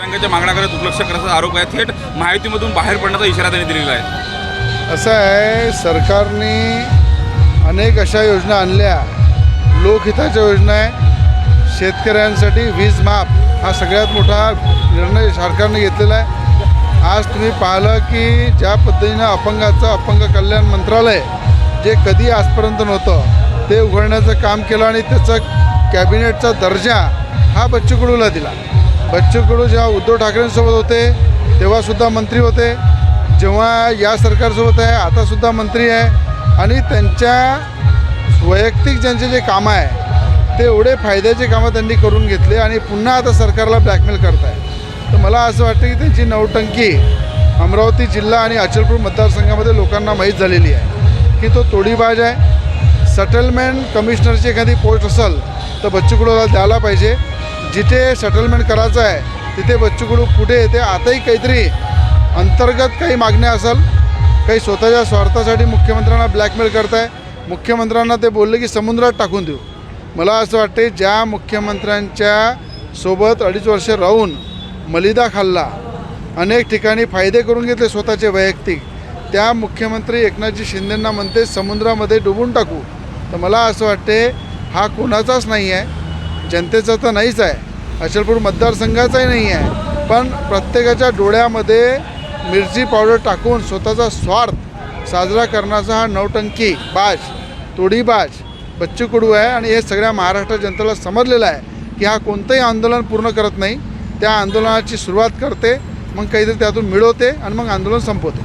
मागण्या मागण्याकडे दुर्लक्ष करण्याचा आरोप आहे. थेट माहितीमधून बाहेर पडण्याचा इशारा त्यांनी दिलेला आहे. असं आहे सरकारने अनेक अशा योजना आणल्या. लोकहिताच्या योजना आहे. शेतकऱ्यांसाठी वीज माफ हा सगळ्यात मोठा निर्णय सरकारने घेतलेला आहे. आज तुम्ही पाहिलं की ज्या पद्धतीनं अपंगाचं अपंग कल्याण मंत्रालय जे कधी आजपर्यंत नव्हतं ते उघडण्याचं काम केलं आणि त्याचा कॅबिनेटचा दर्जा हा बच्चू कडूला दिला. बच्चू कडू जेव्हा उद्धव ठाकरेंसोबत होते तेव्हासुद्धा मंत्री होते. जेव्हा या सरकारसोबत आहे आतासुद्धा मंत्री आहे. आणि त्यांच्या वैयक्तिक ज्यांचे जे कामं आहे ते एवढे फायद्याचे कामं त्यांनी करून घेतले आणि पुन्हा आता सरकारला ब्लॅकमेल करत आहे तर मला असं वाटतं की त्यांची नवटंकी अमरावती जिल्हा आणि अचलपूर मतदारसंघामध्ये लोकांना माहीत झालेली आहे. की तो तोडीबाज आहे. सेटलमेंट कमिशनरची एखादी पोस्ट असेल तर बच्चू कडूला द्यायला पाहिजे. जिथे सेटलमेंट करायचं आहे तिथे बच्चू कडू कुठे येते आताही काहीतरी अंतर्गत काही मागण्या असेल काही स्वतःच्या स्वार्थासाठी मुख्यमंत्र्यांना ब्लॅकमेल करताय मुख्यमंत्र्यांना ते बोलले की समुद्रात टाकून देऊ. मला असं वाटते ज्या मुख्यमंत्र्यांच्या सोबत अडीच वर्ष राहून मलिदा खाल्ला अनेक ठिकाणी फायदे करून घेतले स्वतःचे वैयक्तिक त्या मुख्यमंत्री एकनाथजी शिंदेंना म्हणते समुद्रामध्ये डुबून टाकू. तर मला असं वाटते हा कोणाचाच नाही आहे जनतेचा तर नाहीच आहे. अचलपूर मतदारसंघाचाही नाही आहे. पण प्रत्येकाच्या डोळ्यामध्ये मिरची पावडर टाकून स्वतःचा स्वार्थ साजरा करण्याचा हा नवटंकी बाज तोडीबाज बच्चू कडू आहे आणि हे सगळ्या महाराष्ट्र जनतेला समजलेलं आहे की हा कोणतंही आंदोलन पूर्ण करत नाही. त्या आंदोलनाची सुरुवात करते मग काहीतरी त्यातून मिळवते आणि मग आंदोलन संपवते.